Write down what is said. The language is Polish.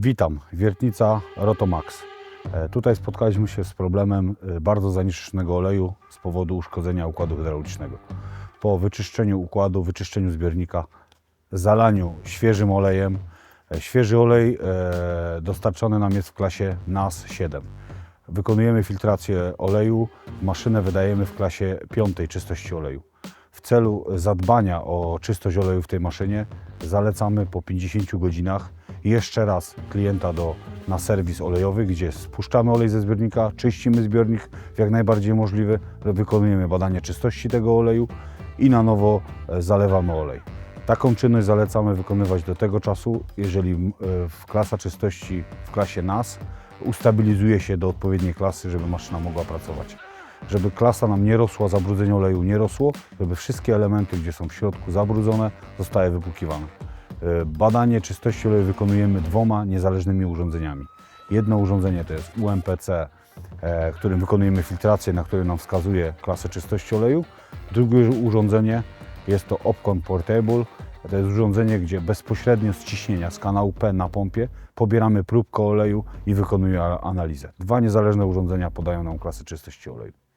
Witam, wiertnica Rotomax. E, Tutaj spotkaliśmy się z problemem e, bardzo zanieczyszczonego oleju z powodu uszkodzenia układu hydraulicznego. Po wyczyszczeniu układu, wyczyszczeniu zbiornika, zalaniu świeżym olejem, e, świeży olej dostarczony nam jest w klasie NAS 7. Wykonujemy filtrację oleju, maszynę wydajemy w klasie piątej czystości oleju. W celu zadbania o czystość oleju w tej maszynie zalecamy po 50 godzinach jeszcze raz klienta do, na serwis olejowy, gdzie spuszczamy olej ze zbiornika, czyścimy zbiornik w jak najbardziej możliwy, wykonujemy badanie czystości tego oleju i na nowo e, zalewamy olej. Taką czynność zalecamy wykonywać do tego czasu, jeżeli e, w klasa czystości w klasie NAS ustabilizuje się do odpowiedniej klasy, żeby maszyna mogła pracować żeby klasa nam nie rosła, zabrudzenie oleju nie rosło, żeby wszystkie elementy, gdzie są w środku zabrudzone, zostały wypłukiwane. E, Badanie czystości oleju wykonujemy dwoma niezależnymi urządzeniami. Jedno urządzenie to jest UMPC, e, którym wykonujemy filtrację, na którym nam wskazuje klasę czystości oleju. Drugie urządzenie jest to Opcon Portable. To jest urządzenie, gdzie bezpośrednio z ciśnienia z kanału P na pompie pobieramy próbkę oleju i wykonujemy analizę. Dwa niezależne urządzenia podają nam klasę czystości oleju.